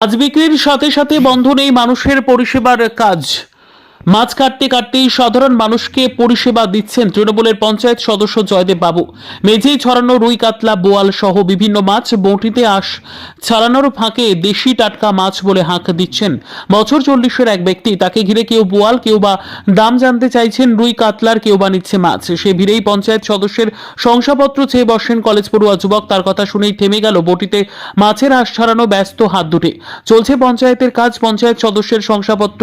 মাছ বিক্রির সাথে সাথে বন্ধ নেই মানুষের পরিষেবার কাজ। মাছ কাটতে কাটতেই সাধারণ মানুষকে পরিষেবা দিচ্ছেন তৃণমূলের পঞ্চায়েত সদস্য জয়দেব বাবু। মেঝেই ছড়ানো রুই কাতলা, বোয়াল সহ বিভিন্ন মাছ বঁটিতে আস ছাড়ানোর ফাঁকে দেশি টাটকা মাছ বলে হাঁক দিচ্ছেন। বছর চল্লিশের এক ব্যক্তি, তাকে ঘিরে কেউ বোয়াল, কেউ বা দাম জানতে চাইছেন রুই কাতলার কেউ বা নিচ্ছে মাছ। সে ভিড়েই পঞ্চায়েত সদস্যের শংসাপত্র চেয়ে বসেন কলেজ পড়ুয়া যুবক। তার কথা শুনেই থেমে গেল বটিতে মাছের আশ ছাড়ানো ব্যস্ত হাত দুটি। চলছে পঞ্চায়েতের কাজ। পঞ্চায়েত সদস্যের শংসাপত্র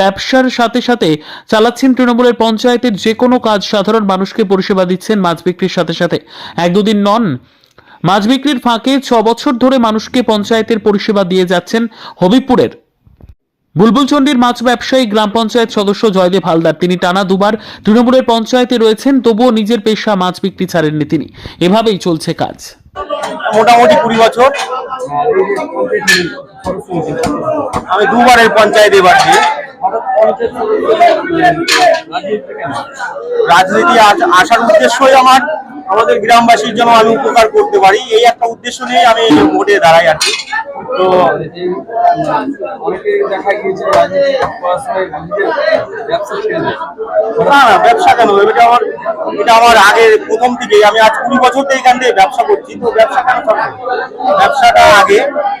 ব্যবসার সাথে সাথে সাথে চালাচ্ছেন তৃণমূলের পঞ্চায়েতের যে কোনো কাজ সাধারণ মানুষকে পরিষেবা দিচ্ছেন, মাছ বিক্রির সাথে সাথে। এক দুদিন নন, মাছ বিক্রির ফাঁকে ছ বছর ধরে মানুষকে পঞ্চায়েতের পরিষেবা দিয়ে যাচ্ছেন হবিবপুরের বুলবুলচন্ডির মাছ ব্যবসায়ী গ্রাম পঞ্চায়েত সদস্য জয়দেব হালদার। তিনি টানা দুবার তৃণমূলের পঞ্চায়েতে রয়েছেন, তবুও নিজের পেশা মাছ বিক্রি ছাড়েননি তিনি। এভাবেই চলছে কাজ। মোটামুটি কুড়ি বছর। আমি দুবারের পঞ্চায়েত দিয়ে রাজনীতি আস- আসার উদ্দেশ্যই আমার। আমাদের গ্রামবাসীর জন্য আমি উপকার করতে পারি। এই একটা উদ্দেশ্য নিয়ে আমি ভোটে দাঁড়াই আর তো অনেকে দেখা গিয়েছে না না, ব্যবসা কেন? এটা আমার এটা আমার আগে প্রথম থেকেই। আমি আজ কুড়ি বছর থেকে এখান থেকে ব্যবসা করছি। তো ব্যবসা কেন ব্যবসাটা আগে,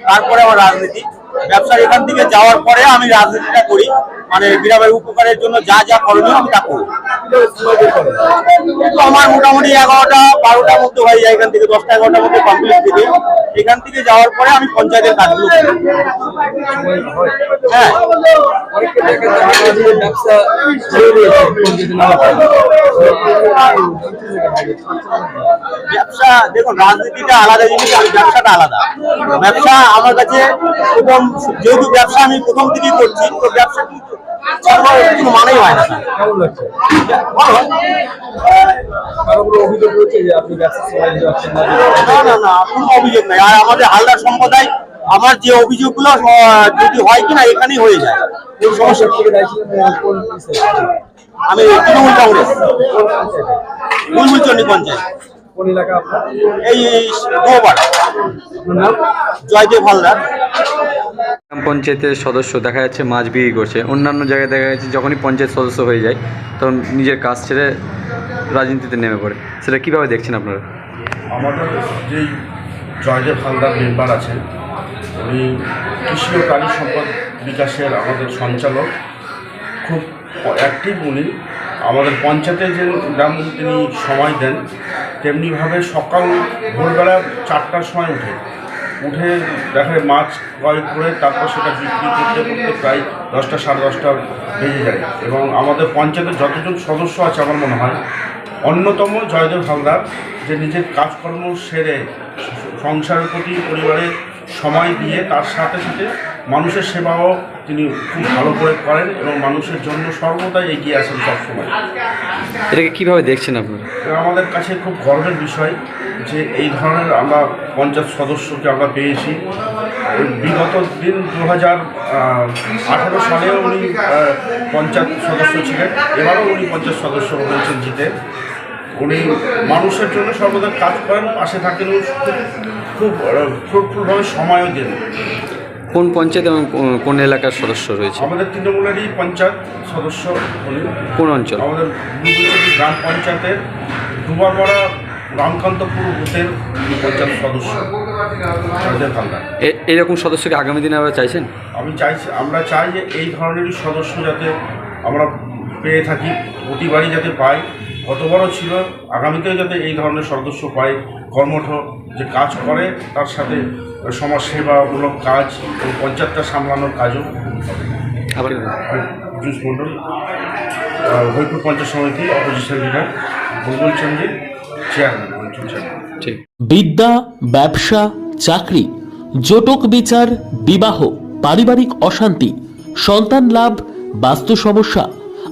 তারপরে আমার রাজনীতি। ব্যবসা এখান থেকে যাওয়ার পরে আমি রাজনীতিটা করি। মানে গ্রামের উপকারের জন্য যা যা করণীয় আমি তা করি। তো আমার মোটামুটি এগারোটা, বারোটার মধ্যে হয়ে যায় এখান থেকে, দশটা, এগারোটার মধ্যে কমপ্লিট দিকে এখান থেকে যাওয়ার পরে আমি পঞ্চায়েতের কাজগুলো করি। হ্যাঁ। ব্যবসা ব্যবসা দেখুন রাজনীতিটা আলাদা জিনিস আর ব্যবসাটা আলাদা। ব্যবসা আমার কাছে প্রথম যেহেতু ব্যবসা আমি প্রথম থেকেই করছি তো ব্যবসা কিন্তু কোনো মানেই হয় না। কেমন লাগছে? ভালো। কারও কোনো অভিযোগ রয়েছে যে আপনি ব্যবসা না না না না কোনো অভিযোগ নেই। আর আমাদের হালদার সম্প্রদায় আমার যে অভিযোগগুলো যদি হয় কিনা এখানেই হয়ে যায়। এই সমস্যা থেকে আমি তৃণমূল কংগ্রেস? বুলবুলচন্ডী পঞ্চায়েত। কোন এলাকা আপনার? এই দুবার জয়দেব হালদার। গ্রাম পঞ্চায়েতের সদস্য দেখা যাচ্ছে মাছ বিক্রি করছে। অন্যান্য জায়গায় দেখা যাচ্ছে যখনই পঞ্চায়েত সদস্য হয়ে যায় তখন নিজের কাজ ছেড়ে রাজনীতিতে নেমে পড়ে। সেটা কীভাবে দেখছেন আপনারা? আমাদের যেই জয়দেব হালদার মেম্বার আছেন উনি কৃষি ও প্রাণী সম্পদ বিকাশের আমাদের সঞ্চালক। খুব অ্যাক্টিভ উনি। আমাদের পঞ্চায়েতে যে গ্রাম তিনি সময় দেন, তেমনিভাবে সকাল ভোরবেলা চারটার সময় উঠে। উঠে দেখা যায় মাছ ক্রয় করে তারপর সেটা বিক্রি করতে করতে প্রায় দশটা, সাড়ে দশটা বেজে যায়। এবং আমাদের পঞ্চায়েতের যতজন সদস্য আছে আমার মনে হয়, অন্যতম জয়দেব হালদার, যে নিজের কাজকর্ম সেরে সংসারের প্রতি পরিবারের সময় দিয়ে তার সাথে সাথে মানুষের সেবাও তিনি খুব ভালো করে করেন এবং মানুষের জন্য সর্বদাই এগিয়ে আসেন সবসময়। এটাকে কীভাবে দেখছেন আপনারা? আমাদের কাছে খুব গর্বের বিষয় যে এই ধরনের আমরা পঞ্চায়েত সদস্যকে আমরা পেয়েছি। বিগত দিন দু হাজার আঠারো সালেও উনি পঞ্চায়েত সদস্য ছিলেন। এবারও উনি পঞ্চায়েত সদস্য হয়েছেন জিতে। উনি মানুষের জন্য সর্বদা কাজ করেন পাশে থাকেন খুব ফ্রুটফুলভাবে সময়ও দেন। কোন পঞ্চায়েত এবং কোন এলাকার সদস্য রয়েছে? আমাদের তৃণমূলেরই পঞ্চায়েত সদস্য কোন অঞ্চল? আমাদের গ্রাম পঞ্চায়েতের দুবারপাড়া রামকান্তপুর বুথের পঞ্চায়েত সদস্য এরকম সদস্যকে আগামী দিনে আমরা চাইছেন? আমি চাইছি আমরা চাই যে এই ধরনেরই সদস্য যাতে আমরা পেয়ে থাকি প্রতিবারই যাতে পাই। গতবারও ছিল আগামীতেও যাতে এই ধরনের সদস্য পাই কর্মঠ যে কাজ করে তার সাথে সমাজসেবামূলক কাজ এবং পঞ্চায়েতটা সামলানোর কাজও জুস মণ্ডল হরিপুর পঞ্চায়েত সমিতি opposition leader Bulbul Chandri chairman অঞ্চল চেয়ারম্যান ঠিক। বিদ্যা ব্যবসা চাকরি জটক বিচার বিবাহ পারিবারিক অশান্তি সন্তান লাভ বাস্তু সমস্যা